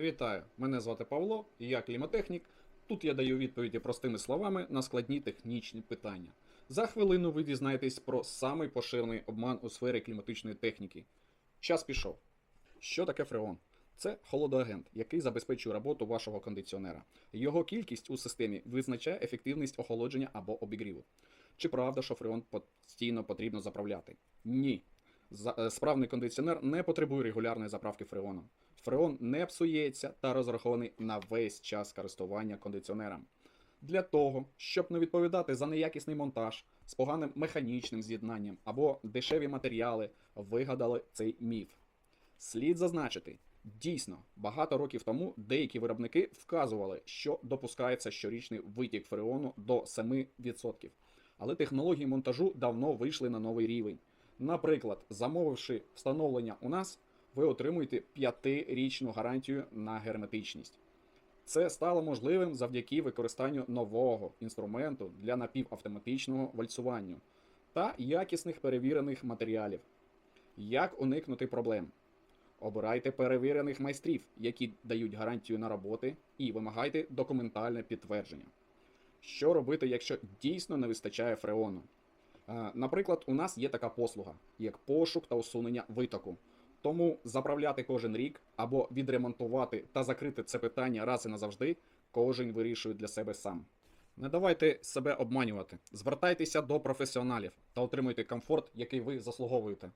Вітаю! Мене звати Павло, я клімотехнік. Тут я даю відповіді простими словами на складні технічні питання. За хвилину ви дізнаєтесь про самий поширений обман у сфері кліматичної техніки. Час пішов. Що таке фреон? Це холодоагент, який забезпечує роботу вашого кондиціонера. Його кількість у системі визначає ефективність охолодження або обігріву. Чи правда, що фреон постійно потрібно заправляти? Ні. Е, Справний кондиціонер не потребує регулярної заправки фреоном. Фреон не псується та розрахований на весь час користування кондиціонером. Для того, щоб не відповідати за неякісний монтаж з поганим механічним з'єднанням або дешеві матеріали, вигадали цей міф. Слід зазначити, дійсно, багато років тому деякі виробники вказували, що допускається щорічний витік фреону до 7%. Але технології монтажу давно вийшли на новий рівень. Наприклад, замовивши встановлення у нас, ви отримуєте 5-річну гарантію на герметичність. Це стало можливим завдяки використанню нового інструменту для напівавтоматичного вальцювання та якісних перевірених матеріалів. Як уникнути проблем? Обирайте перевірених майстрів, які дають гарантію на роботи, і вимагайте документальне підтвердження. Що робити, якщо дійсно не вистачає фреону? Е, Наприклад, у нас є така послуга, як пошук та усунення витоку. Тому заправляти кожен рік або відремонтувати та закрити це питання раз і назавжди, кожен вирішує для себе сам. Не давайте себе обманювати. Звертайтеся до професіоналів та отримуйте комфорт, який ви заслуговуєте.